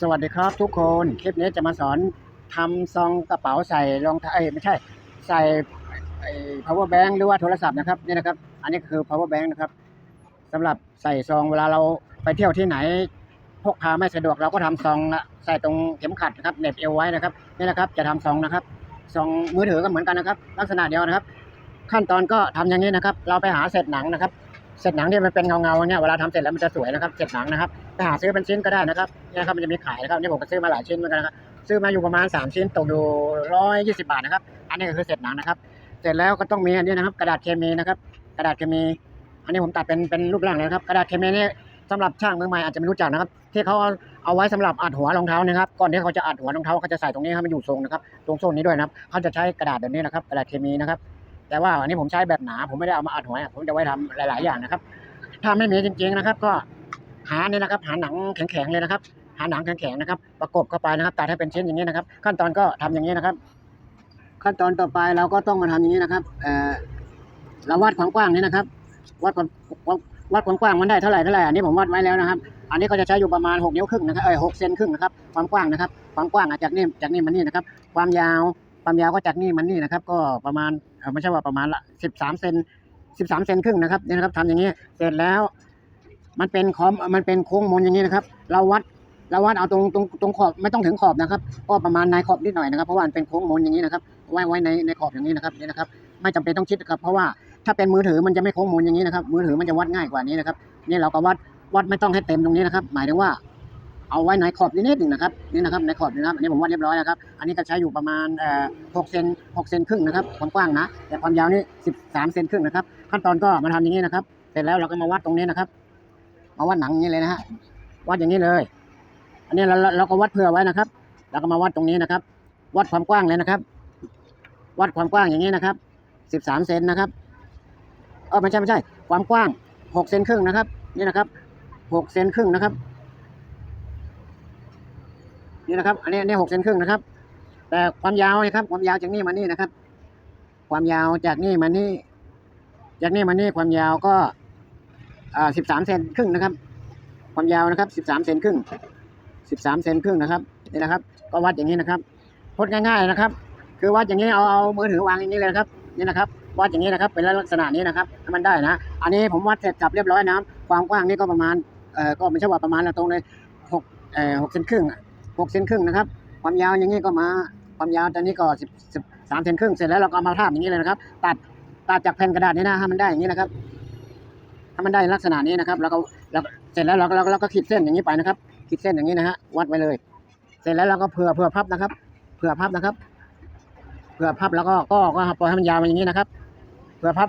สวัสดีครับทุกคนคลิปนี้จะมาสอนทำซองกระเป๋าใส่รองเท้าเอ้ยไม่ใช่ ใส่ไอ้ power bank หรือว่าโทรศัพท์นะครับนี่นะครับ อันนี้คือ power bank นะครับสำหรับใส่ซองเวลาเราไปเที่ยวที่ไหน พกพาไม่สะดวกเราก็ทำซองนะใส่ตรงเข็มขัดนะครับเหน็บเอวไว้นะครับนี่นะครับจะทำซองนะครับซองมือถือก็เหมือนกันนะครับ ลักษณะเดียวนะครับ ขั้นตอนก็ทำอย่างนี้นะครับ เราไปหาเศษหนังนะครับ เศษหนังที่มันเป็นเงาเงาๆเนี่ยเวลาทำเสร็จแล้วมันจะสวยนะครับเศษหนังนะครับไปหาซื้อเป็นชิ้นก็ได้นะครับเนี่ยนะครับมันจะมีขายนะครับนี่ผมก็ซื้อมาหลายชิ้นเหมือนกันนะครับซื้อมาอยู่ประมาณ 3 ชิ้นตกอยู่ร้อยยี่สิบาทนะครับ อันนี้ก็คือเศษหนังนะครับ เสร็จแล้วก็ต้องมีอันนี้นะครับกระดาษเคมีนะครับ กระดาษเคมี อันนี้ผมตัดเป็นเป็นรูปร่างเลยนะครับ กระดาษเคมีนี่สำหรับช่างมือใหม่อาจจะไม่รู้จักนะครับ ที่เขาเอาไว้สำหรับอัดหัวรองเท้านะครับก่อนที่เขาจะอัดหัวรองเท้าเขาจะใส่ตรงนี้ให้มันอยู่ทรงนะครับตรงโซนนี้ด้วยนะครับเขาจะใช้กระดาษแบบนี้นะครับ กระดาษเคมีนะครับ แต่ว่าอันนี้ผมใช้แบบหนา ผมไม่ได้เอามาอัดหัวผมจะไว้ทำหลาย ๆ อย่างนะครับ ถ้าไม่มีจริง ๆ นะครับ ก็หาเนี่ยนะครับ หาหนังแข็งๆเลยนะครับ หาหนังแข็งๆนะครับ ประกบเข้าไปนะครับตัดให้เป็นชิ้นอย่างนี้นะครับ ขั้นตอนก็ทำอย่างนี้นะครับ ขั้นตอนต่อไปเราก็ต้องมาทำอย่างนี้นะครับเออเราวัดความกว้างนี้นะครับวัดความวัดความกว้างมันได้เท่าไหร่เท่าไหร่อันนี้ผมวัดไว้แล้วนะครับ อันนี้ก็จะใช้อยู่ประมาณ6นิ้วครึ่งนะครับเอ้ยหกเซนครึ่งนะครับความกว้างนะครับ ความกว้างจากนี่จากนี่มานี่นะครับ ความยาว ความยาวก็จากนี่มันนี่นะครับ ก็ประมาณไม่ใช่ว่าประมาณละ13เซน13เซนครึ่งนะครับนี่นะครับทำอย่างนี้เสร็จแล้ว มันเป็นคอมมันเป็นโค้งมนอย่างนี้นะครับ เราวัดเราวัดเอาตรงตรงตรงขอบไม่ต้องถึงขอบนะครับก็ประมาณในขอบนิดหน่อยนะครับเพราะว่ามันเป็นโค้งมนอย่างนี้นะครับไว้ไว้ในในขอบอย่างนี้นะครับนี่นะครับ ไม่จำเป็นต้องชิดครับเพราะว่าถ้าเป็นมือถือมันจะไม่โค้งมนอย่างนี้นะครับ มือถือมันจะวัดง่ายกว่านี้นะครับนี่เราก็วัดวัดไม่ต้องให้เต็มตรงนี้นะครับ หมายถึงว่า เอาไว้ในขอบนิดหนึ่งนะครับนี่นะครับในขอบนะครับอันนี้ผมวัดเรียบร้อยแล้วครับ อันนี้ก็ใช้อยู่ประมาณเอ่อหกเซนหกเซนครึ่งนะครับความกว้างนะ แต่ความยาวนี่สิบสามเซนครึ่งนะครับ ขั้นตอนก็มาทำอย่างนี้นะครับ เสร็จแล้วเราก็มาวัดตรงนี้นะครับ มาวัดหนังอย่างนี้เลยนะฮะวัดอย่างนี้เลย อันนี้เราเราก็วัดเผื่อไว้นะครับแล้วก็มาวัดตรงนี้นะครับ วัดความกว้างเลยนะครับ วัดความกว้างอย่างนี้นะครับสิบสามเซนนะครับเออไม่ใช่ไม่ใช่ ความกว้างหกเซนครึ่งนะครับ นี่นะครับหกเซนครึ่งนะครับ นี่นะครับ อันนี้อันนี้หกเซนครึ่งนะครับ แต่ความยาวนะครับ ความยาวจากนี่มานี่นะครับ ความยาวจากนี่มานี่ จากนี่มานี่ความยาวก็อ่าสิบสามเซนครึ่งนะครับ ความยาวนะครับสิบสามเซนครึ่งสิบสามเซนครึ่งนะครับนี่นะครับ ก็วัดอย่างนี้นะครับพดง่ายๆนะครับ คือวัดอย่างนี้เอาเอามือถือวางอย่างนี้เลยนะครับนี่นะครับวัดอย่างนี้นะครับ เป็นลักษณะนี้นะครับให้มันได้นะ อันนี้ผมวัดเสร็จกลับเรียบร้อยนะครับความกว้างนี่ก็ประมาณเอ่อก็ไม่ใช่ว่าประมาณละตรงเลยหกเอ่อหกเซนครึ่ง หกเซนครึ่งนะครับ ความยาวอย่างนี้ก็มาความยาวตอนนี้ก็สิบสิบสามเซนครึ่งเสร็จแล้วเราก็ามาทาบอย่างนี้เลยนะครับ ตัดตัดจากแผ่นกระดาษนี้นะให้มันได้อย่างนี้นะครับให้มันได้ลักษณะนี้นะครับแล้วก็แล้วเสร็จแล้วเราก็เราก็เราก็ขีดเส้นอย่างนี้ไปนะครับขีดเส้นอย่างนี้นะฮะวัดไว้เลย เสร็จแล้วเราก็เผื่อเผื่อพับนะครับ เผื่อพับนะครับ เผื่อพับแล้วก็ก็ก็ปล่อยให้มันยาวมาอย่างนี้นะครับ เผื่อพับ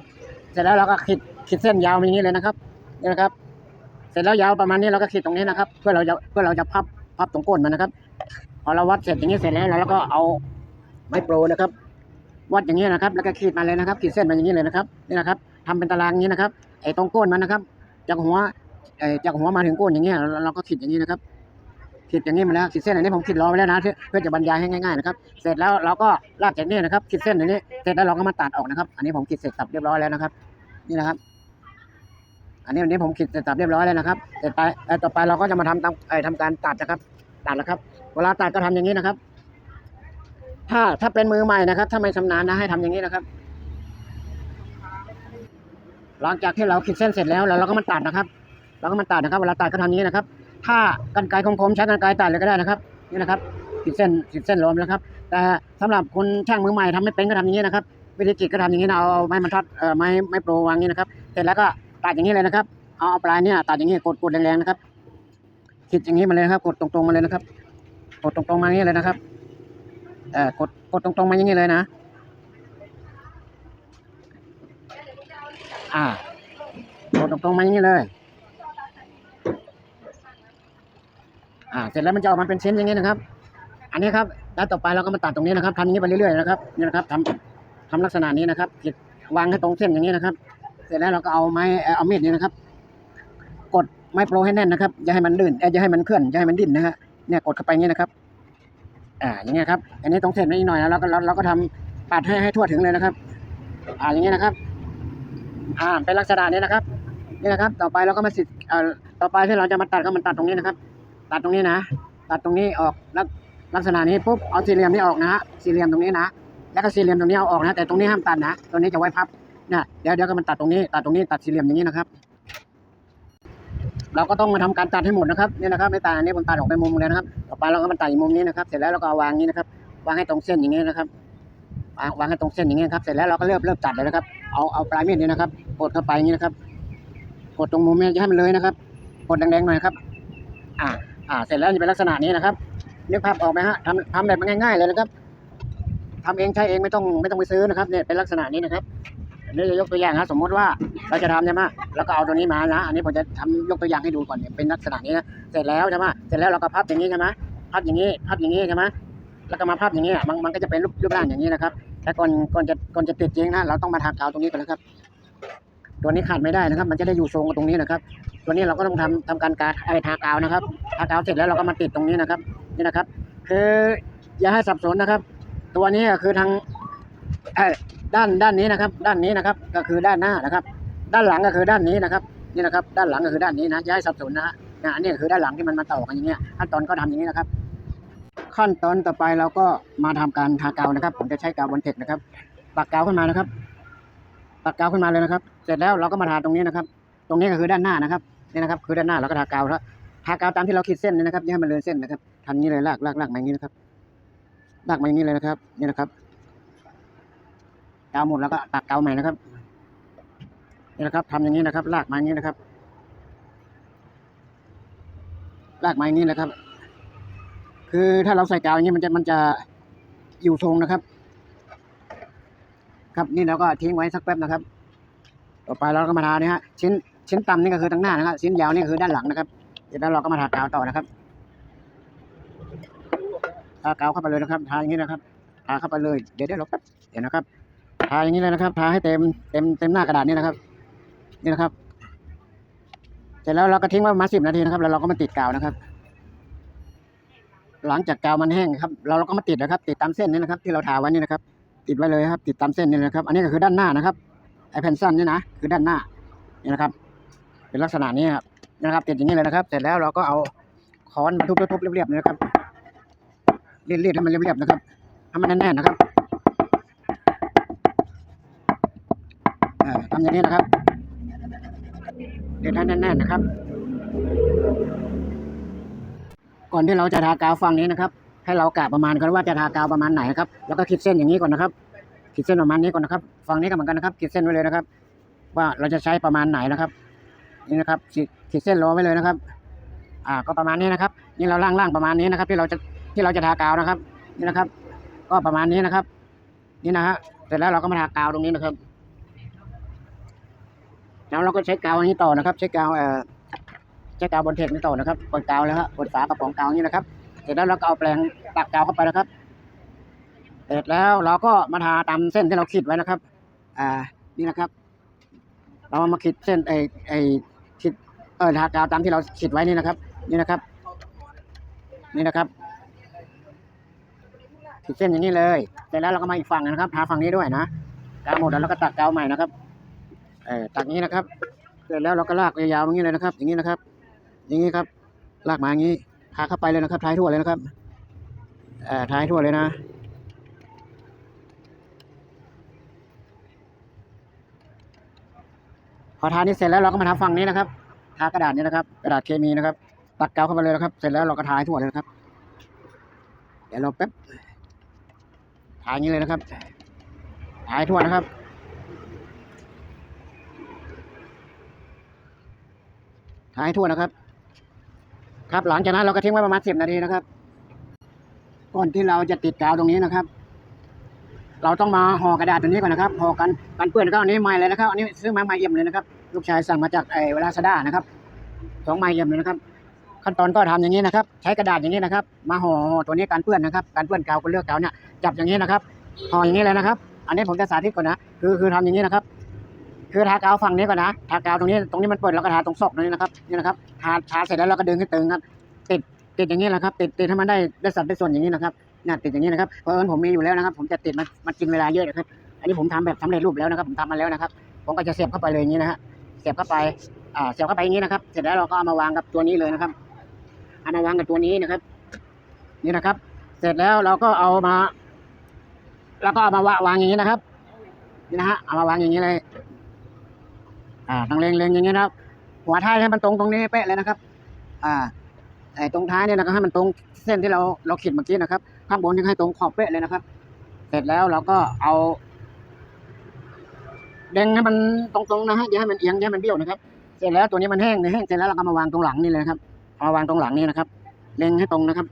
เสร็จแล้วเราก็ขีดขีดเส้นยาวมาอย่างนี้เลยนะครับนี่นะครับ เสร็จแล้วยาวประมาณนี้เราก็ขีดตรงนี้นะครับ เพื่อเราจะเพื่อเราจะพับ พับตรงก้นมันนะครับพอเราวัดเสร็จอย่างนี้เสร็จแล้วเราก็เอาไม้โปรนะครับ วัดอย่างนี้นะครับ แล้วก็ขีดมาเลยนะครับ ขีดเส้นมาอย่างนี้เลยนะครับนี่นะครับทำเป็นตารางนี้นะครับไอ้ตรงก้นมันนะครับ จากหัวไอ้จากหัวมาถึงก้นอย่างเงี้ยเราก็ขีดอย่างนี้นะครับขีดอย่างนี้มาแล้วขีดเส้นอันนี้ผมขีดรอไว้แล้วนะเพื่อเพื่อจะบรรยายให้ง่ายๆนะครับเสร็จแล้วเราก็ลากจากนี้นะครับขีดเส้นอย่างนี้ เสร็จแล้วเราก็มาตัดออกนะครับ อันนี้ผมขีดเสร็จสับเรียบร้อยแล้วนะครับ นี่นะครับ อันนี้วันนี้ผมขีดเสร็จสับเรียบร้อยแล้วนะครับเสร็จไปต่อไปเราก็จะมาทำตามเอ่อทำการตัดนะครับ ตัดนะครับ เวลาตัดก็ทำอย่างนี้นะครับ ถ้าถ้าเป็นมือใหม่นะครับ ถ้าไม่ชำนาญนะให้ทำอย่างนี้นะครับ หลังจากที่เราขีดเส้นเสร็จแล้วแล้วเราก็มาตัดนะครับ เราก็มาตัดนะครับ เวลาตัดก็ทำอย่างนี้นะครับ ถ้ากรรไกรคมๆใช้กรรไกรตัดเลยก็ได้นะครับ นี่นะครับขีดเส้นขีดเส้นรวมแล้วครับ แต่สำหรับคนช่างมือใหม่ทำไม่เป็นก็ทำอย่างนี้นะครับวิธีกรีดก็ทำอย่างนี้นะเอาไม้บรรทัดเอ่อไม้ไม้โปรวางอย่างนี้นะครับ เสร็จแล้วก็ ตัดอย่างนี้เลยนะครับ เอาปลายเนี่ยตัดอย่างนี้กดกดแรงๆนะครับขีดอย่างนี้มาเลยนะครับ กดตรงๆมาเลยนะครับ กดตรงๆมาอย่างนี้เลยนะครับเอ่อกดกดตรงๆมาอย่างนี้เลยนะ อ่ากดตรงๆมาอย่างนี้เลย อ่า เสร็จแล้วมันจะออกมาเป็นชิ้นอย่างนี้นะครับ อันนี้ครับแล้วต่อไปเราก็มาตัดตรงนี้นะครับทำอย่างนี้ไปเรื่อยๆนะครับนี่นะครับทำทำลักษณะนี้นะครับขีดวางให้ตรงเส้นอย่างนี้นะครับ เสร็จแล้วเราก็เอาไม้เอ่อเอามีดนี่นะครับ กดไม้โปรให้แน่นนะครับอย่าให้มันลื่นอย่าให้มันเคลื่อนอย่าให้มันดิ้นนะฮะเนี่ยกดเข้าไปงี้นะครับ อ่าอย่างเงี้ยครับ อันนี้ตรงเส้นนี้อีกหน่อยแล้วเราก็เราเราก็ทำปัดให้ให้ทั่วถึงเลยนะครับ อ่าอย่างเงี้ยนะครับ อ่าเป็นลักษณะนี้นะครับนี่นะครับ ต่อไปเราก็มาสิเอ่อต่อไปที่เราจะมาตัดก็มันตัดตรงนี้นะครับ ตัดตรงนี้นะ ตัดตรงนี้ออกลักลักษณะนี้ปุ๊บเอาสี่เหลี่ยมนี้ออกนะฮะสี่เหลี่ยมตรงนี้นะแล้วก็สี่เหลี่ยมตรงนี้เอาออกนะ แต่ตรงนี้ห้ามตัดนะตรงนี้จะไว้พับ นี่ยเดี๋ยวเดี๋ยวก็มันตัดตรงนี้ ตัดตรงนี้ตัดสี่เหลี่ยมอย่างนี้นะครับ เราก็ต้องมาทำการตัดให้หมดนะครับเนี่ยนะครับในตาอันนี้ผมตัดออกไปมุมเลยนะครับต่อไปเราก็มาตัดอีกมุมนี้นะครับเสร็จแล้วเราก็เอาวางนี้นะครับ วางให้ตรงเส้นอย่างนี้นะครับวางวางให้ตรงเส้นอย่างนี้ครับเสร็จแล้วเราก็เริ่มเริ่มตัดเลยนะครับ เอาเอาปลายมีดนี้นะครับกดเข้าไปอย่างนี้นะครับ กดตรงมุมนี้ให้มันเลยนะครับกดแดงๆหน่อยครับ อ่าอ่า เสร็จแล้วจะเป็นลักษณะนี้นะครับนึกภาพออกไหมฮะทำทำแบบง่ายๆเลยนะครับทำเองใช้เองไม่ต้องไม่ต้องไปซื้อนะครับเนี่ยเป็นลักษณะนี้นะครับ นนี้จะยกตัวอย่างนะสมมติว่าเราจะทำใช่ไหมแล้วก็เอาตัวนี้มานะ อันนี้ผมจะทำยกตัวอย่างให้ดูก่อนเนี่ยเป็นลักษณะนี้นะเสร็จแล้วใช่ไหมเสร็จแล้วเราก็พับอย่างนี้ใช่ไหมพับอย่างนี้พับอย่างนี้ใช่ไหมแล้วก็มาพับอย่างนี้อะมันมันก็จะเป็นรูปรูปร่างอย่างนี้นะครับแต่ก่อนก่อนจะก่อนจะติดจริงนะเราต้องมาทากาวตรงนี้ก่อนนะครับ ตัวนี้ขาดไม่ได้นะครับ มันจะได้อยู่ทรงกับตรงนี้นะครับ ตัวนี้เราก็ต้องทำทำการกาไอทากาวนะครับทากาวเสร็จแล้วเราก็มาติดตรงนี้นะครับ นี่นะครับ คืออย่าให้สับสนนะครับ ตัวนี้คือทาง ด้านด้านนี้นะครับ ด้านนี้นะครับ ก็คือด้านหน้านะครับ ด้านหลังก็คือด้านนี้นะครับ นี่นะครับ ด้านหลังก็คือด้านนี้นะย่าให้สับสนนะฮะอันนี้ก็คือด้านหลังที่มันมาต่อกันอย่างเงี้ยขั้นตอนก็ทำอย่างนี้นะครับ ขั้นตอนต่อไปเราก็มาทำการทากาวนะครับ ผมจะใช้กาวบนเทคนะครับปักกาวขึ้นมานะครับปักกาวขึ้นมาเลยนะครับ เสร็จแล้วเราก็มาทาตรงนี้นะครับ ตรงนี้ก็คือด้านหน้านะครับนี่นะครับ คือด้านหน้าเราก็ทากาวแล้วทากาวตามที่เราขีดเส้นนี่นะครับอย่าให้มันเลยเส้นนะครับทำนี้เลยลากลากลากมาอย่างนี้นะครับลากมาอย่างนี้เลยนะครับนี่นะครับ กาวหมดแล้วก็ตักกาวใหม่นะครับนี่นะครับทำอย่างนี้นะครับ ลากมาอย่างนี้นะครับ ลากมาอย่างนี้นะครับ คือถ้าเราใส่กาวอย่างนี้มันจะมันจะอยู่ทรงนะครับ ครับนี่เราก็ทิ้งไว้สักแป๊บนะครับ ต่อไปเราก็มาทาเนี่ยฮะชิ้นชิ้นต่ำนี่ก็คือทางหน้านะครับชิ้นยาวนี่คือด้านหลังนะครับเสร็จแล้วเราก็มาทากาวต่อนะครับทากาวเข้าไปเลยนะครับทาอย่างนี้นะครับทาเข้าไปเลย เดี๋ยวเดี๋ยวเราแป๊บเดี๋ยวนะครับ ทาอย่างนี้เลยนะครับ ทาให้เต็มเต็มเต็มหน้ากระดาษนี่นะครับ นี่นะครับ เสร็จแล้วเราก็ทิ้งไว้ประมาณสิบนาทีนะครับ แล้วเราก็มาติดกาวนะครับ หลังจากกาวมันแห้งครับ เราเราก็มาติดนะครับ ติดตามเส้นนี่นะครับ ที่เราทาไว้นี่นะครับ ติดไว้เลยครับ ติดตามเส้นนี่นะครับ อันนี้ก็คือด้านหน้านะครับไอแผ่นสั้นนี่นะคือด้านหน้านี่นะครับ เป็นลักษณะนี้ครับนี่นะครับ ติดอย่างนี้เลยนะครับ เสร็จแล้วเราก็เอาค้อนมาทุบๆเรียบๆนะครับเรียดๆให้มันเรียบๆนะครับให้มันแน่นๆนะครับ ทำอย่างนี้นะครับรีดให้แน่นๆนะครับ ก่อนที่เราจะทากาวฝั่งนี้นะครับ ให้เรากะประมาณกันว่าจะทากาวประมาณไหนนะครับ แล้วก็ขีดเส้นอย่างนี้ก่อนนะครับ ขีดเส้นประมาณนี้ก่อนนะครับ ฝั่งนี้ก็เหมือนกันนะครับ ขีดเส้นไว้เลยนะครับ ว่าเราจะใช้ประมาณไหนนะครับ นี่นะครับ ขีดขีดเส้นรอไว้เลยนะครับ อ่า ก็ประมาณนี้นะครับ นี่เราล่างๆประมาณนี้นะครับ ที่เราจะที่เราจะทากาวนะครับ นี่นะครับ ก็ประมาณนี้นะครับ นี่นะฮะ เสร็จแล้วเราก็มาทากาวตรงนี้นะครับ แล้วเราก็ใช้กาวอันนี้ต่อนะครับ ใช้กาวเอ่อใช้กาวบนเทคนี่ต่อนะครับกดกาวแล้วครับกดฝากระป๋องกาวนี่นะครับ เสร็จแล้วเราก็เอาแปรงตักกาวเข้าไปนะครับ เสร็จแล้วเราก็มาทาตามเส้นที่เราขีดไว้นะครับ อ่านี่นะครับ เรามาขีดเส้นไอไอขีดเออทากาวตามที่เราขีดไว้นี่นะครับ นี่นะครับ นี่นะครับขีดเส้นอย่างนี้เลย เสร็จแล้วเราก็มาอีกฝั่งนะครับทาฝั่งนี้ด้วยนะกาวหมดแล้วเราก็ตักกาวใหม่นะครับ เออตักนี้นะครับเสร็จแล้วเราก็ลากยาวๆอย่างนี้เลยนะครับ อย่างนี้นะครับ อย่างนี้ครับ ลากมาอย่างนี้ทาเข้าไปเลยนะครับท้ายทั่วเลยนะครับเอ่อทายทั่วเลยนะพอทานี้เสร็จแล้วเราก็มาทาฝั่งนี้นะครับทากระดาษนี้นะครับ กระดาษเคมีนะครับ ตักกาวเข้าไปเลยนะครับ เสร็จแล้วเราก็ทาให้ทั่วเลยนะครับ เดี๋ยวเราแป๊บทาอย่างนี้เลยนะครับทาให้ทั่วนะครับ ทาให้ทั่วนะครับ ครับหลังจากนั้นเราก็ทิ้งไว้ประมาณสิบนาทีนะครับ ก่อนที่เราจะติดกาวตรงนี้นะครับ เราต้องมาห่อกระดาษตัวนี้ก่อนนะครับห่อกันกันเปื้อนก็อันนี้ใหม่เลยนะครับ อันนี้ซื้อมาใหม่เอี่ยมเลยนะครับ ลูกชายสั่งมาจากไอ้เวลาซาด้านะครับสองใหม่เอี่ยมเลยนะครับ ขั้นตอนก็ทำอย่างนี้นะครับ ใช้กระดาษอย่างนี้นะครับ มาห่อห่อตัวนี้การเปื้อนนะครับการเปื้อนกาวก็เลือกกาวเนี่ยจับอย่างนี้นะครับห่ออย่างนี้เลยนะครับ อันนี้ผมจะสาธิตก่อนนะ คือคือทำอย่างนี้นะครับ คือทากาวฝั่งนี้ก่อนนะทากาวตรงนี้ตรงนี้มันเปิดแล้วก็ทาตรงซอกนี้นะครับนี่นะครับทาทาเสร็จแล้วเราก็ดึงให้ตึงครับ ติดติดอย่างนี้แหละครับ ติดติดให้มันได้ได้สัดได้ส่วนอย่างนี้นะครับเนี่ยติดอย่างนี้นะครับเพราะเอิญผมมีอยู่แล้วนะครับ ผมจะติดมันมันกินเวลาเยอะนะครับ อันนี้ผมทำแบบสำเร็จรูปแล้วนะครับผมทำมาแล้วนะครับ ผมก็จะเสียบเข้าไปเลยอย่างนี้นะฮะเสียบเข้าไปอ่าเสียบเข้าไปอย่างนี้นะครับ เสร็จแล้วเราก็เอามาวางกับตัวนี้เลยนะครับเอามาวางกับตัวนี้นะครับ นี่นะครับ เสร็จแล้วเราก็เอามา แล้วก็เอามาวางวางอย่างนี้นะครับนี่นะฮะเอามาวางอย่างนี้เลย อ่าต้องเล็งเล็งอย่างนี้นะครับ หัวท้ายให้มันตรงตรงนี้เป๊ะเลยนะครับ อ่าไอ้ตรงท้ายเนี่ยนะครับให้มันตรงเส้นที่เราเราขีดเมื่อกี้นะครับ ข้างบนยังให้ตรงขอบเป๊ะเลยนะครับ เสร็จแล้วเราก็เอาเด้งให้มันตรงๆนะฮะอย่าให้มันเอียงอย่าให้มันเบี้ยวนะครับ เสร็จแล้วตัวนี้มันแห้งเนี่ยแห้งเสร็จแล้วเราก็มาวางตรงหลังนี่เลยครับเอามาวางตรงหลังนี่นะครับ เล็งให้ตรงนะครับ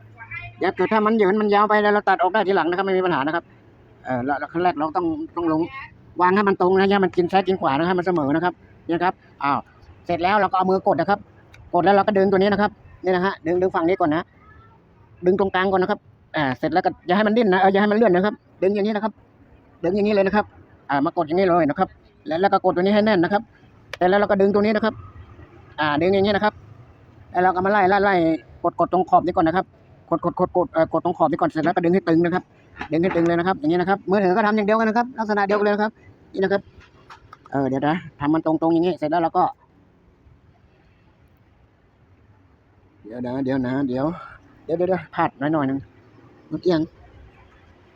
อย่าเกิดถ้ามันเหยินมันยาวไปแล้วเราตัดออกได้ทีหลังนะครับไม่มีปัญหานะครับเออแล้วขั้นแรกเราต้องต้องลงวางให้มันตรงนะอย่าให้มันกินซ้ายกินขวานะครับให้มันเสมอนะครับนี่ นะครับอ้าวเสร็จแล้วเราก็เอามือกดนะครับ กดแล้วเราก็ดึงตัวนี้นะครับนี่นะฮะดึงดึงฝั่งนี้ก่อนนะดึงตรงกลางก่อนนะครับอ่าเสร็จแล้วก็อย่าให้มันดิ้นนะเอออย่าให้มันเลื่อนนะครับ ดึงอย่างนี้นะครับ ดึงอย่างนี้เลยนะครับ อ่ามากดอย่างนี้เลยนะครับ แล้วแล้วก็กดตัวนี้ให้แน่นนะครับเสร็จแล้วเราก็ดึงตัวนี้นะครับ อ่าดึงอย่างนี้นะครับแล้วเราก็มาไล่ไล่ไล่กดกดตรงขอบนี้ก่อนนะครับกดกดกดกดเอ่อกดตรงขอบนี้ก่อนเสร็จแล้วก็ดึงให้ตึงนะครับ ดึงให้ตึงเลยนะครับ อย่างนี้นะครับมือถือก็ทำอย่างเดียวกันนะครับ ลักษณะเดียวกันเลยนะครับนี่นะครับ เออเดี๋ยวนะทำมันตรงๆอย่างนี้เสร็จแล้วเราก็ เดี๋ยวนะเดี๋ยวนะเดี๋ยวเดี๋ยวเดี๋ยวพลาดหน่อยหน่อยหนึงมันเอียง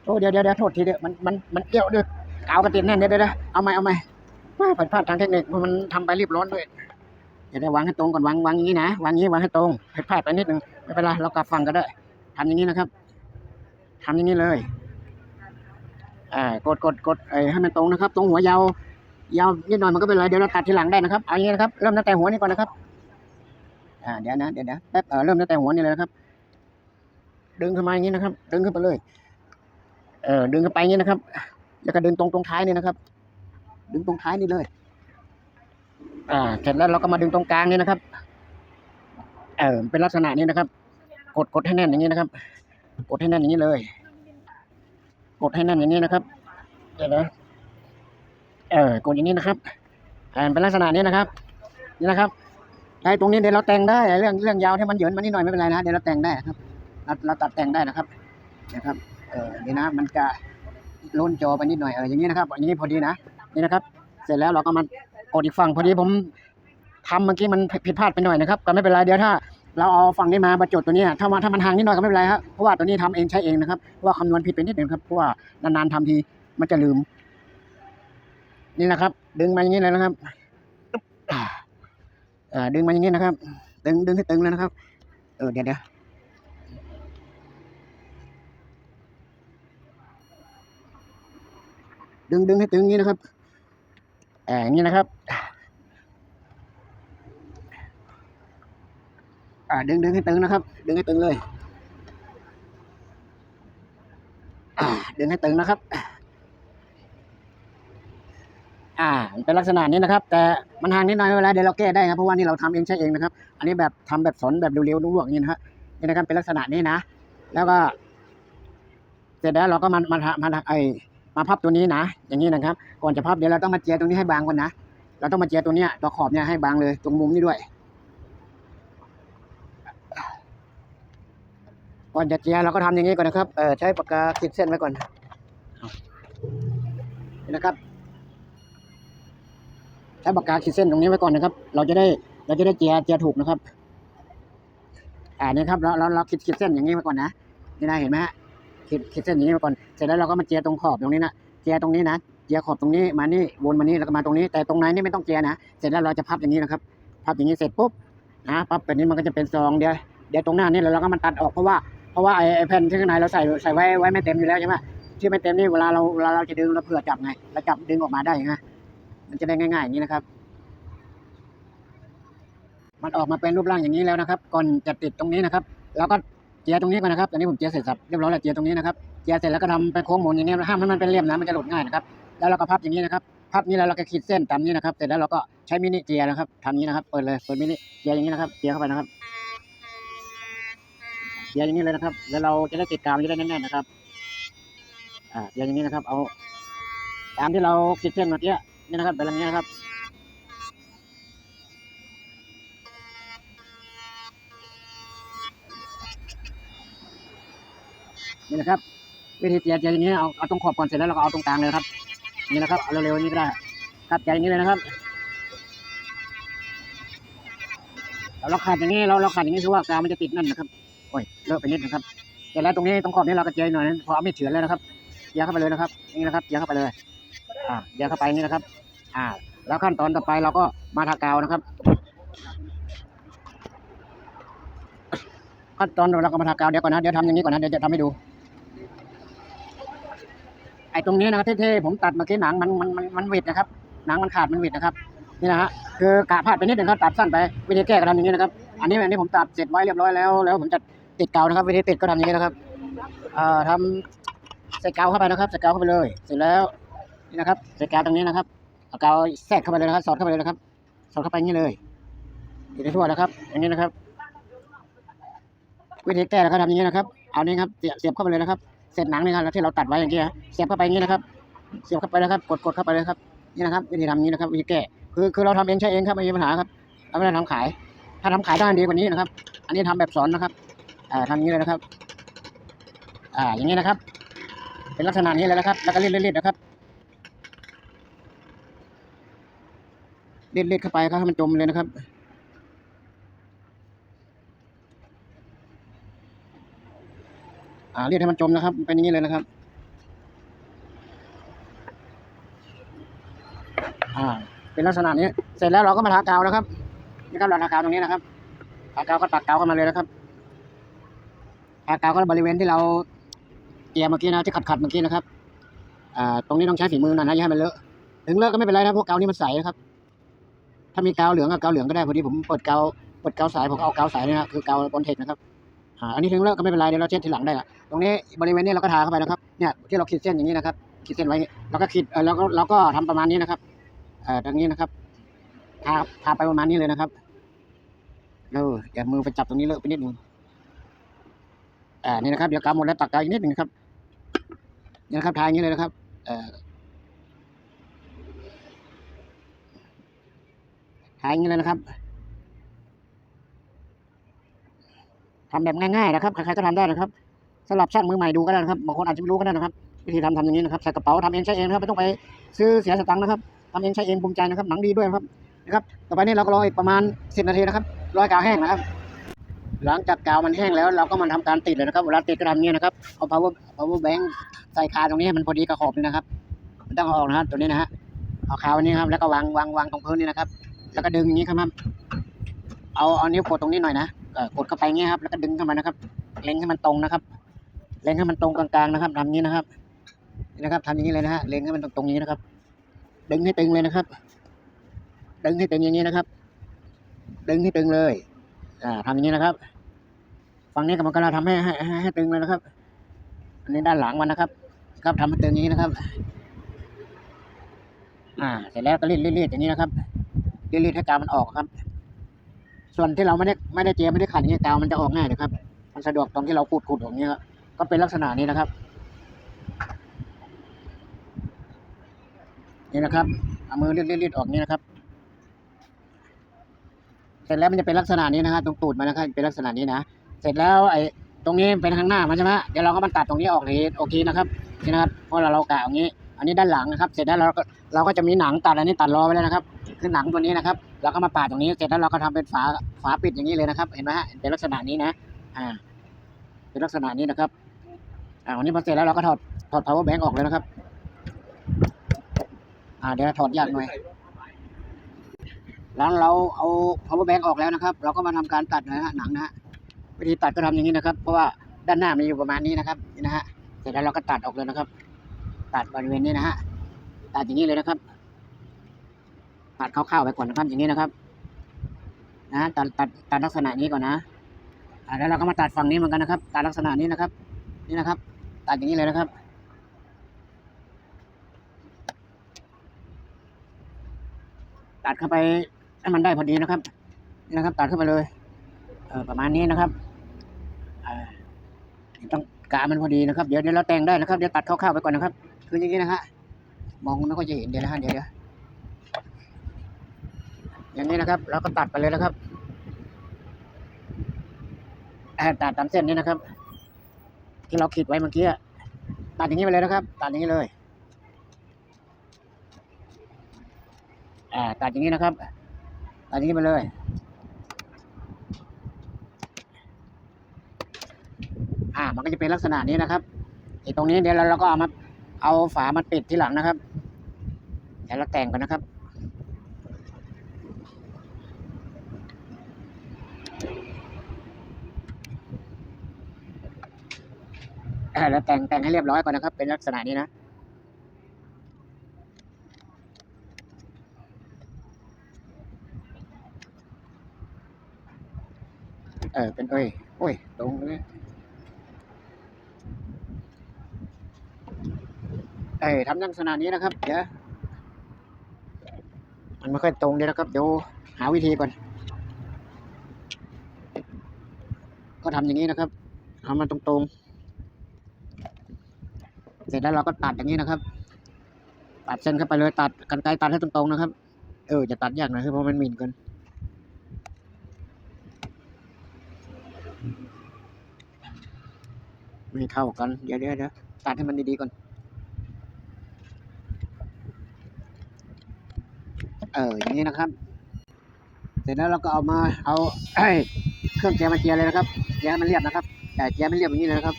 โอ้เดี๋ยวเดี๋ยวเดี๋ยวโทษทีเดียวมันมันมันเกี่ยวด้วยกาวกระตินแน่นเดี๋ยวเดี๋ยวเอาใหม่เอาใหม่ว่าผิดพลาดทางเทคนิคมันทำไปรีบร้อนด้วยเดี๋ยวได้วางให้ตรงก่อนวางวางอย่างนี้นะวางอย่างนี้วางให้ตรงผิดพลาดไปนิดนึงไม่เป็นไรเรากลับฝั่งก็ได้ทำอย่างนี้นะครับทำอย่างนี้เลยอ่ากดกดกดไอ้ให้มันตรงนะครับ ตรงหัวยาว ยาวนิดหน่อยมันก็เป็นไรเดี๋ยวเราตัดทีหลังได้นะครับเอาอย่างนี้นะครับเริ่มตั้งแต่หัวนี้ก่อนนะครับอ่าเดี๋ยวนะเดี๋ยวนะแป๊บเออเริ่มตั้งแต่หัวนี่เลยนะครับ ดึงขึ้นมาอย่างนี้นะครับ ดึงขึ้นไปเลย เออดึงขึ้นไปอย่างนี้นะครับ แล้วก็ดึงตรงตรงท้ายนี่นะครับ ดึงตรงท้ายนี่เลย อ่าเสร็จแล้วเราก็มาดึงตรงกลางนี่นะครับ เออเป็นลักษณะนี้นะครับ กดกดให้แน่นอย่างนี้นะครับ กดให้แน่นอย่างนี้เลย กดให้แน่นอย่างนี้นะครับ เดี๋ยวนะ เออกดอย่างนี้นะครับอ่าเป็นลักษณะนี้นะครับ นี่นะครับไอ้ตรงนี้เดี๋ยวเราแต่งได้เรื่องเรื่องยาวที่มันเหยินมานิดหน่อยไม่เป็นไรนะเดี๋ยวเราแต่งได้ครับเราเราตัดแต่งได้นะครับนะครับเออนี่นะมันจะล้นจอไปนิดหน่อยเอออย่างนี้นะครับอย่างนี้พอดีนะนี่นะครับ เสร็จแล้วเราก็มากดอีกฝั่งพอดีผมทำเมื่อกี้มันผิดพลาดไปหน่อยนะครับก็ไม่เป็นไรเดี๋ยวถ้า เราเอาฝั่งนี้มาบรรจดตัวนี้ถ้ามาถ้ามันห่างนิดหน่อยก็ไม่เป็นไรครับเพราะว่าตัวนี้ทำเองใช้เองนะครับเพราะว่าคำนวณผิดไปนิดหนึงครับเพราะว่านานๆทำทีมันจะลืม นี่นะครับ ดึงมาอย่างนี้เลยนะครับดึงมาอย่างนี้นะครับ ดึงดึงให้ตึงเลยนะครับ เออเดี๋ยวเดี๋ยวดึงดึงให้ตึงอย่างนี้นะครับอ่าอย่างนี้นะครับ อ่าดึงดึงให้ตึงนะครับ ดึงให้ตึงเลยอ่าดึงให้ตึงนะครับ อ่าเป็นลักษณะนี้นะครับ แต่มันห่างนิดหน่อยไม่เป็นไรเดี๋ยวเราแก้ได้ครับเพราะว่านี่เราทำเองใช้เองนะครับ อันนี้แบบทำแบบสนแบบเร็วๆนุ่งๆอย่างนี้นะฮะนี่นะครับเป็นลักษณะนี้นะ แล้วก็ เสร็จแล้วเราก็มามาทำมาทำไอมาพับตัวนี้นะ อย่างนี้นะครับ ก่อนจะพับเดี๋ยวเราต้องมาเจียตรงนี้ให้บางก่อนนะเราต้องมาเจียตัวเนี้ยตัวขอบเนี่ยให้บางเลย ตรงมุมนี้ด้วยก่อนจะเจียเราก็ทำอย่างนี้ก่อนนะครับเออใช้ปากกาขีดเส้นไว้ก่อนนี่นะครับ ช้ปากกาขีดเส้นตรงนี้ไว้ก่อนนะครับ เราจะได้เราจะได้เจียเจียถูกนะครับ อ่านี่ครับเราเราเราขีดขีดเส้นอย่างนี้ไว้ก่อนนะนี่นะเห็นไหมฮะขีดขีดเส้นอย่างนี้ไว้ก่อนเสร็จแล้วเราก็มาเจียตรงขอบตรงนี้นะเจียตรงนี้นะเจียขอบตรงนี้มานี่วนมานี่แล้วก็มาตรงนี้ แต่ตรงไหนนี่ไม่ต้องเจียนะเสร็จแล้วเราจะพับอย่างนี้นะครับ พับอย่างนี้เสร็จปุ๊บนะพับแบบนี้มันก็จะเป็นซองเดียวเดี๋ยวตรงหน้านี่เราก็มันตัดออกเพราะว่าเพราะว่าไอ้ไอ้แผ่นที่ข้างในเราใส่ใส่ไว้ไว้ไม่เต็มอยู่แล้วใช่ไหมที่ไม่เต็มนี่เวลาเราเวลาเราจะดึงเราเผื่อจับไงเราจับดึงออกมาได้ไง มันจะได้ง่ายๆอย่างนี้นะครับ มันออกมาเป็นรูปร่างอย่างนี้แล้วนะครับ ก่อนจะติดตรงนี้นะครับแล้วก็เจียตรงนี้ก่อนนะครับตอนนี้ผมเจียเสร็จสับเรียบร้อยแล้วเจียตรงนี้นะครับเจียเสร็จแล้วก็ทำเป็นโค้งหมุนอย่างนี้ห้ามให้มันเป็นเหลี่ยมนะมันจะหลุดง่ายนะครับ แล้วเราก็พับอย่างนี้นะครับพับนี้แล้วเราก็ขีดเส้นตามนี้นะครับ เสร็จแล้วเราก็ใช้มินิเจียนะครับทำอย่างนี้นะครับ เปิดเลยเปิดมินิเจียอย่างนี้นะครับเจียเข้าไปนะครับเจียอย่างนี้เลยนะครับ แล้วเราจะได้ติดกาวมันจะได้แน่นๆนะครับ อ่าเจียอย่างนี้นะครับ เอา ตามที่เราขีดเส้นเมื่อกี้ นี่นะครับเป็นอย่างนี้นะครับ นี่นะครับ วิธีเจียเจียอย่างนี้เอาเอาตรงขอบก่อนเสร็จแล้วเราก็เอาตรงกลางเลยครับ นี่นะครับเอาเร็วๆนี้ก็ได้ครับเจียอย่างนี้เลยนะครับเราขาดอย่างนี้เราเราขาดอย่างนี้คือว่ากาวมันจะติดนั่นนะครับโอ้ยเลอะไปนิดนะครับเสร็จแล้วตรงนี้ตรงขอบนี้เราก็เจียหน่อยนะพอเอามีดเฉือนแล้วนะครับเจียเข้าไปเลยนะครับนี่นะครับเจียเข้าไปเลย อ่าเจียเข้าไปนี่นะครับ อ่า แล้วขั้นตอนต่อไปเราก็มาทากาวนะครับ ขั้นตอนเราก็มาทากาวเดี๋ยวก่อนนะเดี๋ยวทำอย่างนี้ก่อนนะเดี๋ยวจะทำให้ดูไอ้ตรงนี้นะครับที่ๆผมตัดเมื่อกี้หนังมันมันมันมันวิดนะครับ หนังมันขาดมันวิดนะครับนี่นะฮะคือกะพลาดไปนิดหนึ่งครับตัดสั้นไปวิธีแก้ก็ทำอย่างนี้นะครับ อันนี้อันนี้ผมตัดเสร็จไว้เรียบร้อยแล้วแล้วผมจะติดเกาวนะครับ วิธีติดก็ทำอย่างนี้นะครับเอ่อทำใส่กาวเข้าไปนะครับใส่กาวเข้าไปเลย เสร็จแล้ว นี่นะครับใส่กาวตรงนี้นะครับเอากาวแทรกเข้าไปเลยนะครับ สอดเข้าไปเลยนะครับ สอดเข้าไปอย่างนี้เลยติดให้ทั่วนะครับ อย่างนี้นะครับ วิธีแก้เราก็ทำอย่างนี้นะครับ เอานี้ครับเสียบเข้าไปเลยนะครับเศษหนังนี่ครับที่เราตัดไว้อย่างนี้ฮะเสียบเข้าไปอย่างนี้นะครับ เสียบเข้าไปนะครับ กดกดเข้าไปเลยครับ นี่นะครับ วิธีทำนี้นะครับวิธีแก้คือคือเราทำเองใช้เองครับไม่มีปัญหาครับเราไม่ได้ทำขาย ถ้าทำขายต้ดีกว่านี้นะครับ อันนี้ทำแบบสอนนะครับอ่าทำอย่างนี้เลยนะครับ อ่าอย่างนี้นะครับ เป็นลักษณะนี้เลยนะครับ แล้วก็รีดๆนะครับ รีดๆเข้าไปครับให้มันจมเลยนะครับอ่าเรีดให้มันจมนะครับ เป็นอย่างนี้เลยนะครับ อ่า เป็นลักษณะนี้ เสร็จแล้วเราก็มาทากาวนะครับนี่ครับเราทากาวตรงนี้นะครับทากาวก็ตัดกาวเข้ามาเลยนะครับทากาวก็บริเวณที่เราเกียเมื่อกี้นะที่ขัดขัดเมื่อกี้นะครับ อ่า ตรงนี้ต้องใช้ฝีมือหน่อยนะอย่าให้มันเลอะ ถึงเลอะก็ไม่เป็นไรนะพวกกาวนี่มันใสนะครับ ถ้ามีกาวเหลืองกับกาวเหลืองก็ได้พอดีผมเปิดกาวเปิดกาวสายผมเอากาวสายนี่นะคือกาวบอลเทคนะครับอ่าอันนี้ถึงเลอะก็ไม่เป็นไรเดี๋ยวเราเช็ดทีหลังได้ละตรงนี้บริเวณนี้เราก็ทาเข้าไปนะครับเนี่ยที่เราขีดเส้นอย่างนี้นะครับขีดเส้นไว้เราก็ขีดเออเราก็เราก็ทำประมาณนี้นะครับเอ่อตรงนี้นะครับทาทาไปประมาณนี้เลยนะครับเอออย่ามือไปจับตรงนี้เลอะไปนิดนึงอ่านี่นะครับเดี๋ยวกาวหมดแล้วตักกาวอีกนิดหนึ่งครับนี่นะครับทาอย่างนี้เลยนะครับเอ่อาอย่างนี้เลยนะครับทำแบบง่ายๆนะครับใครๆก็ทำได้นะครับสำหรับช่างมือใหม่ดูก็ได้นะครับบางคนอาจจะไม่รู้ก็ได้นะครับ วิธีทำทำอย่างนี้นะครับใส่กระเป๋าทำเองใช้เองนะครับไม่ต้องไปซื้อเสียสตังค์นะครับทำเองใช้เองภูมิใจนะครับหนังดีด้วยนะครับนะครับ ต่อไปนี้เราก็รออีกประมาณสิบนาทีนะครับรอให้กาวแห้งนะครับ หลังจากกาวมันแห้งแล้วเราก็มาทำการติดเลยนะครับเวลาติดก็ทำอย่างนี้นะครับเอา power power bank ใส่คาตรงนี้มันพอดีกับขอบนี่นะครับไม่ต้องออกนะครับตัวนี้นะฮะเอาคาไว้นี้ครับแล้วก็วางวางวางตรงพื้นนี่นะครับ แล้วก็ดึงอย่างนี้ครับเอาเอานิ้วกดตรงนี้หน่อยนะกดเข้าไปอย่างนี้ครับ แล้วก็ดึงเข้ามานะครับ เล็งให้มันตรงนะครับ เล็งให้มันตรงกลางๆนะครับทำอย่างนี้นะครับนี่นะครับทำอย่างนี้เลยนะฮะเล็งให้มันตรงตรงนี้นะครับ ดึงให้ตึงเลยนะครับ ดึงให้ตึงอย่างนี้นะครับ ดึงให้ตึงเลย อ่าทำอย่างนี้นะครับฝั่งนี้กรรมการเราทำให้ให้ให้ให้ตึงเลยนะครับ อันนี้ด้านหลังมันนะครับ ครับทำให้ตึงอย่างนี้นะครับ อ่า เสร็จแล้วก็รีดรีดรีดอย่างนี้นะครับ รีดรีดให้กาวมันออกครับ ส่วนที่เราไม่ได้ไม่ได้เจไม่ได้ขัดอย่างนี้กาวมันจะออกง่ายนะครับ มันสะดวกตรงที่เราขูดขูดอย่างนี้ครับก็เป็นลักษณะนี้นะครับ นี่นะครับเอามือรีดรีดรีดออกนี่นะครับเสร็จแล้วมันจะเป็นลักษณะนี้นะครับตรงตูดมันนะครับเป็นลักษณะนี้นะเสร็จแล้วไอ้ตรงนี้เป็นข้างหน้ามันใช่ไหมเดี๋ยวเราก็มาตัดตรงนี้ออกทีโอเคนะครับนี่นะครับเพราะเราเรากะอย่างนี้ อันนี้ด้านหลังนะครับ เสร็จแล้วเราก็เราก็จะมีหนังตัดอันนี้ตัดรอไว้แล้วนะครับ คือหนังตัวนี้นะครับ เราก็มาปาดตรงนี้ เสร็จแล้วเราก็ทำเป็นฝาฝาปิดอย่างนี้เลยนะครับ เห็นไหมฮะเป็นลักษณะนี้นะ อ่า เป็นลักษณะนี้นะครับ อ่าวันนี้พอเสร็จแล้วเราก็ถอดถอด power bank ออกเลยนะครับ อ่าเดี๋ยวถอดยากหน่อยหลังเราเอา power bank ออกแล้วนะครับ เราก็มาทำการตัดนะฮะหนังนะฮะวิธีตัดก็ทำอย่างนี้นะครับ เพราะว่าด้านหน้ามันอยู่ประมาณนี้นะครับนี่นะฮะเสร็จแล้วเราก็ตัดออกเลยนะครับ ตัดบริเวณนี้นะฮะตัดอย่างนี้เลยนะครับ ตัดคร่าวๆไปก่อนนะครับอย่างนี้นะครับ นะตัดตัดตัดลักษณะนี้ก่อนนะแล้วเราก็มาตัดฝั่งนี้เหมือนกันนะครับ ตัดลักษณะนี้นะครับ นี่นะครับ ตัดอย่างนี้เลยนะครับตัดเข้าไปให้มันได้พอดีนะครับนี่นะครับ ตัดเข้าไปเลยเออประมาณนี้นะครับอ่าต้องกามันพอดีนะครับ เดี๋ยวเดี๋ยวเราแต่งได้นะครับ เดี๋ยวตัดคร่าวๆไปก่อนนะครับ คืออย่างนี้นะฮะ มองไม่ค่อยจะเห็นเดี๋ยวนะฮะเดี๋ยวเดี๋ยวอย่างนี้นะครับ เราก็ตัดไปเลยนะครับตัดตามเส้นนี้นะครับ ที่เราขีดไว้เมื่อกี้ตัดอย่างนี้ไปเลยนะครับ ตัดอย่างนี้เลยตัดอย่างนี้นะครับ ตัดอย่างนี้ไปเลยอ่ามันก็จะเป็นลักษณะนี้นะครับไอ้ตรงนี้เดี๋ยวเราเราก็เอามา เอาฝามาปิดที่หลังนะครับ เดี๋ยวเราแต่งกันนะครับเออแล้วแต่งแต่งให้เรียบร้อยก่อนนะครับ เป็นลักษณะนี้นะเออเป็นเอ้ยโอ้ยตรงเลย เอ้ทำลักษณะนี้นะครับ เดี๋ยว มันไม่ค่อยตรงเลยนะครับ เดี๋ยวหาวิธีก่อน ก็ทำอย่างนี้นะครับทำมันตรงๆ เสร็จแล้วเราก็ตัดอย่างนี้นะครับ ตัดเส้นเข้าไปเลยตัดกันไกรตัดให้ตรงๆนะครับ เออจะตัดยากหน่อยคือเพราะมันหมิ่นกันไม่เข้ากันเยวเดี๋ยวเดี๋ยวตัดให้มันดีๆก่อน อออย่างนี้นะครับ เสร็จแล้วเราก็เอามาเอาเครื่องเจียร์มาเจียเลยนะครับเจียร์ให้มันเรียบนะครับ แต่เจียร์ไม่เรียบอย่างนี้เลยนะครับ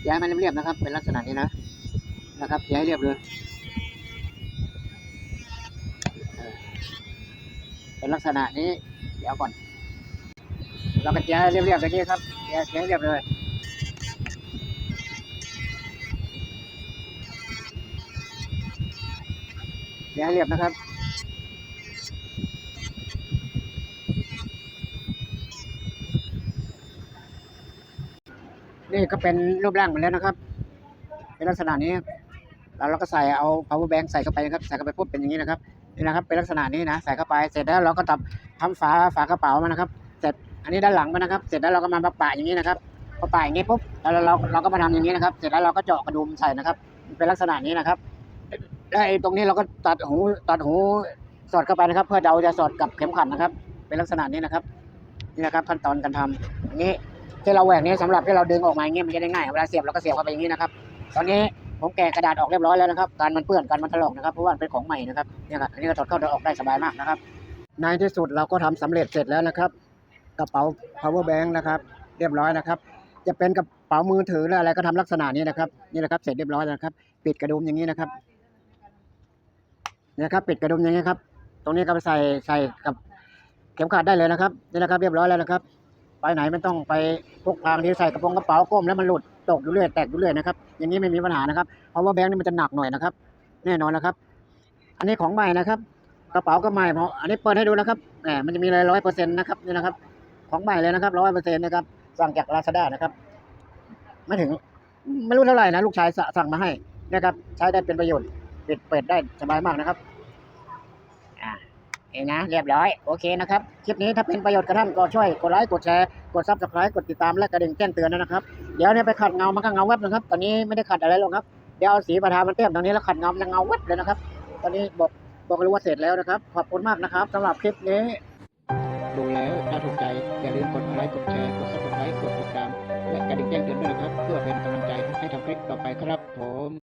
เจียร์ให้มันเรียบๆนะครับ เป็นลักษณะนี้นะนะครับเจียร์ให้เรียบเลยเป็นลักษณะนี้เดี๋ยวก่อน เราก็เจียร์ให้เรียบๆแบบนี้ครับเจียร์เจียร์ให้เรียบเลย เจียร์ให้เรียบนะครับนี่ก็เป็นรูปร่างมันแล้วนะครับ เป็นลักษณะนี้ แล้วเราก็ใส่เอา power bank ใส่เข้าไปนะครับ ใส่เข้าไปปุ๊บเป็นอย่างนี้นะครับนี่นะครับ เป็นลักษณะนี้นะ ใส่เข้าไป เสร็จแล้วเราก็ทำทำฝาฝากระเป๋ามันะครับ เสร็จ อันนี้ด้านหลังมันนะครับ เสร็จแล้วเราก็มาปะอย่างนี้นะครับพอปะอย่างนี้ปุ๊บ แล้วเราเราก็มาทำอย่างนี้นะครับ เสร็จแล้วเราก็เจาะกระดุมใส่นะครับ เป็นลักษณะนี้นะครับ แล้วไอ้ตรงนี้เราก็ตัดหูตัดหูสอดเข้าไปนะครับ เพื่อเราจะสอดกับเข็มขัดนะครับ เป็นลักษณะนี้นะครับนี่นะครับขั้นตอนการทำอย่างนี้ที่เราแหวกนี้สำหรับที่เราดึงออกมาอย่างนี้มันจะได้ง่ายเวลาเสียบเราก็เสียบเข้าไปอย่างนี้นะครับ ตอนนี้ผมแกะกระดาษออกเรียบร้อยแล้วนะครับ การมันเปื้อนการมันถลอกนะครับเพราะว่าเป็นของใหม่นะครับเนี่ยครับอันนี้ก็ถอดเข้าถอดออกได้สบายมากนะครับ ในที่สุดเราก็ทำสำเร็จเสร็จแล้วนะครับ กระเป๋า power bank นะครับ เรียบร้อยนะครับ จะเป็นกระเป๋ามือถือหรืออะไรก็ทำลักษณะนี้นะครับนี่แหละครับเสร็จเรียบร้อยแล้วนะครับ ปิดกระดุมอย่างนี้นะครับ นี่ยครับปิดกระดุมอย่างนี้ครับ ตรงนี้ก็ไปใส่ใส่กับเข็มขัดได้เลยนะครับนี่นะครับเรียบร้อยแล้วนะครับ ไปไหนไม่ต้องไปพกพางที่ใส่กระโปรงกระเป๋าก้มแล้วมันหลุดตกอยู่เรื่อยแตกอยู่เรื่อยนะครับอย่างนี้ไม่มีปัญหานะครับเพราะว่าแบงค์นี่มันจะหนักหน่อยนะครับ แน่นอนนะครับ อันนี้ของใหม่นะครับกระเป๋าก็ใหม่เพราะอันนี้เปิดให้ดูนะครับแหมมันจะมีเลยร้อยเปอร์เซ็นต์นะครับนี่นะครับ ของใหม่เลยนะครับร้อยเปอร์เซ็นต์นะครับสั่งจากลาซาด้านะครับไม่ถึงไม่รู้เท่าไหร่นะลูกชายสสั่งมาให้นะครับ ใช้ได้เป็นประโยชน์ ปิดเปิดได้สบายมากนะครับ อ่าเองนะเรียบร้อยโอเคนะครับ คลิปนี้ถ้าเป็นประโยชน์กับท่านก็ช่วยกดไลค์กดแชร์กดซับสไครต์กดติดตามและกระดิ่งแจ้งเตือนด้วยนะครับ เดี๋ยวเนี่ยไปขัดเงามันก็เงาแวบนะครับ ตอนนี้ไม่ได้ขัดอะไรหรอกครับ เดี๋ยวเอาสีประทามันเต็มตรงนี้แล้วขัดเงามันเงาแวบเลยนะครับ ตอนนี้บอกบอกเลยว่าเสร็จแล้วนะครับ ขอบคุณมากนะครับสำหรับคลิปนี้ ดูแล้วถ้าถูกใจอย่าลืมกดไลค์กดแชร์กดซับสไครต์กดติดตาม และกระดิ่งแจ้งเตือนด้วยนะครับ เพื่อเป็นกำลังใจให้ทำคลิปต่อไปครับผม